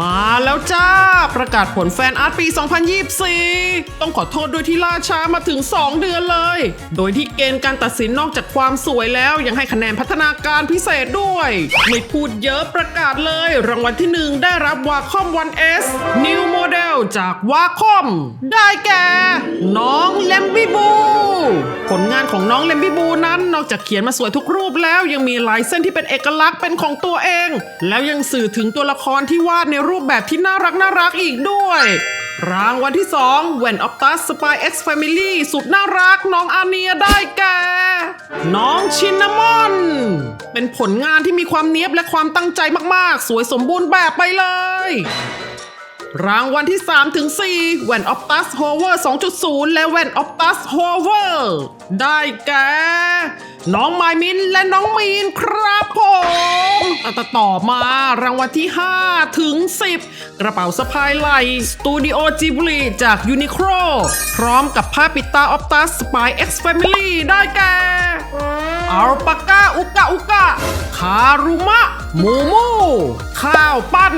มาแล้วจ้า ประกาศผลแฟนอาร์ตปี 2024 ต้องขอโทษด้วยที่ล่าช้ามาถึง 2 เดือนเลย โดยที่เกณฑ์การตัดสินนอกจากความสวยแล้ว ยังให้คะแนนพัฒนาการพิเศษด้วย ไม่พูดเยอะประกาศเลย รางวัลที่ 1 ได้รับวาคอม 1S New Model จากวาคอม ได้แก่ น้องเลมบิบู ผลงานของน้องเลมบิบูนั้นนอกจากเขียนมาสวยทุกรูปแล้วยังมีลายเส้นที่เป็นเอกลักษณ์เป็นของตัวเอง แล้วยังสื่อถึงตัวละครที่วาดในรูปแบบที่น่ารักน่ารักอีกด้วย รางวัลที่2แว่นออ t ตัสสปายเอ็กซ์แฟมิลี่สุดน่ารักน้องอาเนียได้แก่น้องชินนามอน เป็นผลงานที่มีความเนี้ยบและความตั้งใจมากๆ สวยสมบูรณ์แบบไปเลย รางวัลที่ 3 ถึง 4แว่น Optus Hover 2.0 และแว่น Optus Hover ได้แก่น้องไมมินและน้องมีนครับผมอะต่อต่อมารางวัลที่ 5 ถึง 10 กระเป๋าสะพายไหล่ Studio Ghibli จาก Uniqlo พร้อมกับผ้าปิดตา Optus Spy X Family ได้แก่อัลปาก้าอุกะอุกะคารุมะ มูมู ข้าวปั้น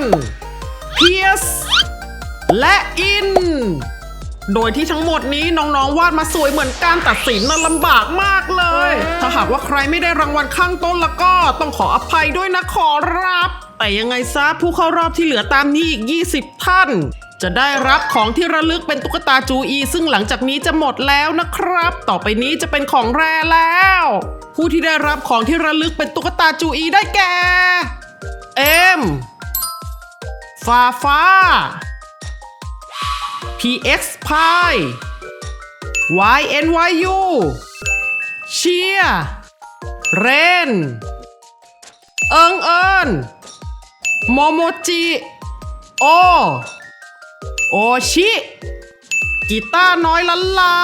เพียส และอิน โดยที่ทั้งหมดนี้น้องๆวาดมาสวยเหมือนการตัดสินน่ะลำบากมากเลย ถ้าหากว่าใครไม่ได้รางวัลข้างต้นแล้วก็ต้องขออภัยด้วยนะขอรับ แต่ยังไงซะผู้เข้ารอบที่เหลือตามนี้อีก 20 ท่านจะได้รับของที่ระลึกเป็นตุ๊กตาจูอี ซึ่งหลังจากนี้จะหมดแล้วนะครับ ต่อไปนี้จะเป็นของแรแล้ว ผู้ที่ได้รับของที่ระลึกเป็นตุ๊กตาจูอีได้แก่ เอ็มฟ้าฟ้า PX Pi YNYU เชียเรน เอิงเอิญโมโมจิ โอ โอชิ กีต้าร์น้อยลันลา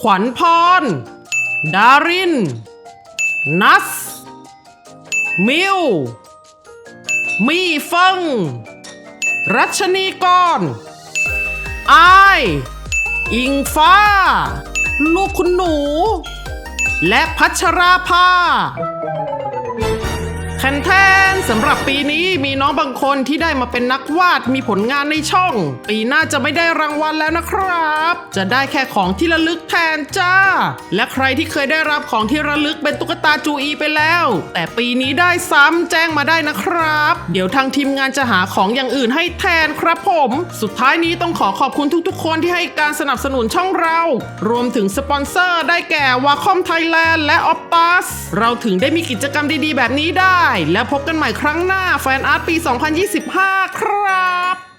ขวัญพร ดาริน นัส มิว มีเฟิง รัชนีกร อายอิงฟ้า ลูกคุณหนู และพัชราภา แคนแทนสำหรับปีนี้มีน้องบางคนที่ได้มาเป็นนักวาดมีผลงานในช่อง ปีหน้าจะไม่ได้รางวัลแล้วนะครับ จะได้แค่ของที่ระลึกแทนจ้า และใครที่เคยได้รับของที่ระลึกเป็นตุ๊กตาจูอีไปแล้ว แต่ปีนี้ได้ซ้ำแจ้งมาได้นะครับ เดี๋ยวทางทีมงานจะหาของอย่างอื่นให้แทนครับผม สุดท้ายนี้ต้องขอขอบคุณทุกๆ คนที่ให้การสนับสนุนช่องเรา รวมถึงสปอนเซอร์ได้แก่วาคอมไทยแลนด์และออ t ตัสเราถึงได้มีกิจกรรมดีๆ แบบนี้ได้แล้วพบกันใหม่ครั้งหน้าแฟนอาร์ตปี 2025 ครับ